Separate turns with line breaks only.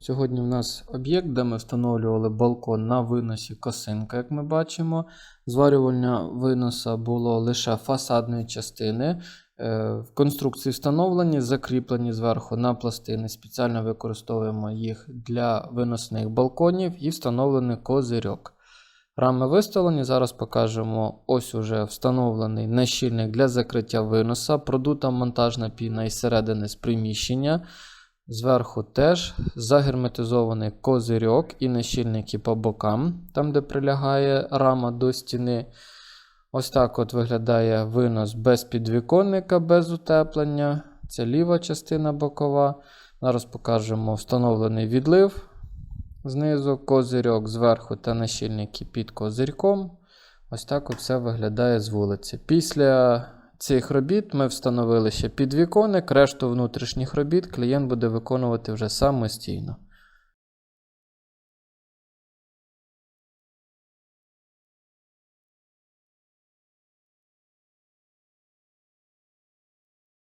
Сьогодні в нас об'єкт, де ми встановлювали балкон на виносі косинка, як ми бачимо. Зварювання виноса було лише фасадної частини. Е, В конструкції встановлені, закріплені зверху на пластини. Спеціально використовуємо їх для виносних балконів і встановлений козирьок. Рами виставлені. Зараз покажемо ось уже встановлений нещільник для закриття виноса, продута монтажна піна із середини з приміщення. Зверху теж загерметизований козирьок і нещільники по бокам, там де прилягає рама до стіни. Ось так от виглядає винос без підвіконника, без утеплення. Це ліва частина бокова. Зараз покажемо встановлений відлив знизу, козирьок зверху та нащільники під козирьком. Ось так все виглядає з вулиці. Після цих робіт ми встановили ще підвіконник, решту внутрішніх робіт клієнт буде виконувати вже самостійно.